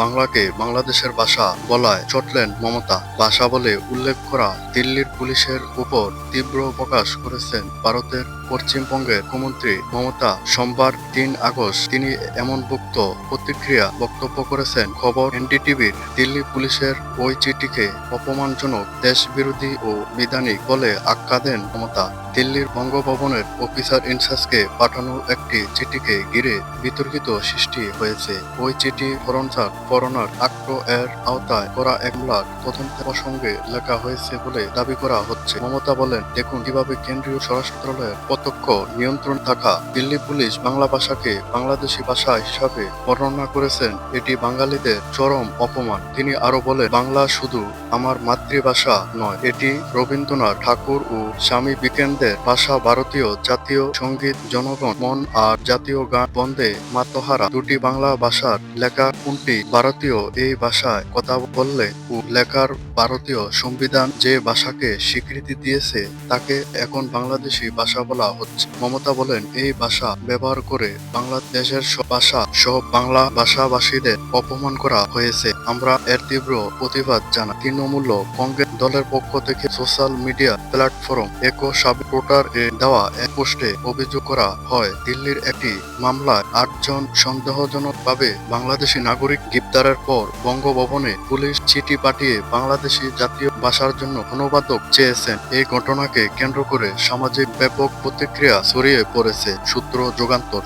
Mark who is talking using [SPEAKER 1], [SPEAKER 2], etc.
[SPEAKER 1] বাংলাকে বাংলাদেশের ভাষা বলায় চটলেন মমতা। ভাষা বলে উল্লেখ করা দিল্লির পুলিশের উপর তীব্র প্রকাশ করেছেন ভারতের পশ্চিমবঙ্গের মুখ্যমন্ত্রী মমতা। সোমবার তিন আগস্ট তিনি এমন বক্ত প্রতিক্রিয়া বক্তব্য করেছেন। খবর এনডিটিভির দিল্লি পুলিশের ওই চিঠিকে অপমানজনক, দেশবিরোধী ও বিধানিক বলে আখ্যা দেন মমতা। দিল্লির বঙ্গভবনের অফিসার ইনচার্জকে পাঠানো একটি চিঠিকে ঘিরে বিতর্কিত সৃষ্টি হয়েছে। ওই চিঠি ফরনসার ফরনার আক্ট এর আওতায় করা এক মামলার তদন্ত প্রসঙ্গে লেখা হয়েছে বলে দাবি করা হচ্ছে। মমতা বলেন, দেখুন, কীভাবে কেন্দ্রীয় স্বরাষ্ট্রালয়ের প্রত্যক্ষ নিয়ন্ত্রণ থাকা দিল্লি পুলিশ বাংলা ভাষাকে বাংলাদেশি ভাষা হিসাবে বর্ণনা করেছেন, এটি বাঙালিদের চরম অপমান। তিনি আরও বলেন, বাংলা শুধু আমার মাতৃভাষা নয়, এটি রবীন্দ্রনাথ ঠাকুর ও স্বামী বিকেন্দ্রের ভাষা, ভারতীয় জাতীয় সংগীত, জনগণ, মন আর জাতীয় গান বন্দে মাতহারা। দুটি বাংলা ভাষার লেখা কোনটি ভারতীয় এই ভাষায় কথা বললে ও লেখার ভারতীয় সংবিধান যে ভাষাকে স্বীকৃতি দিয়েছে, তাকে এখন বাংলাদেশি ভাষা বলা হচ্ছে। মমতা বলেন, এই ভাষা ব্যবহার করে বাংলাদেশের সব ভাষা সব বাংলা ভাষাভাষীদের অপমান করা হয়েছে। আমরা এর তীব্র প্রতিবাদ জানা তৃণমূল কংগ্রেস দলের পক্ষ থেকে সোশ্যাল মিডিয়া প্ল্যাটফর্ম একো সাব ভোটার এ দেওয়া এক পোস্টে অভিযোগ করা হয়, দিল্লির একটি মামলায় আটজন সন্দেহজনকভাবে বাংলাদেশি নাগরিক গ্রেপ্তারের পর বঙ্গভবনে পুলিশ চিঠি পাঠিয়ে বাংলাদেশি জাতীয় ভাষার জন্য অনুবাদক চেয়েছেন। এই ঘটনাকে কেন্দ্র করে সামাজিক ব্যাপক প্রতিক্রিয়া ছড়িয়ে পড়েছে সূত্র যুগান্তর।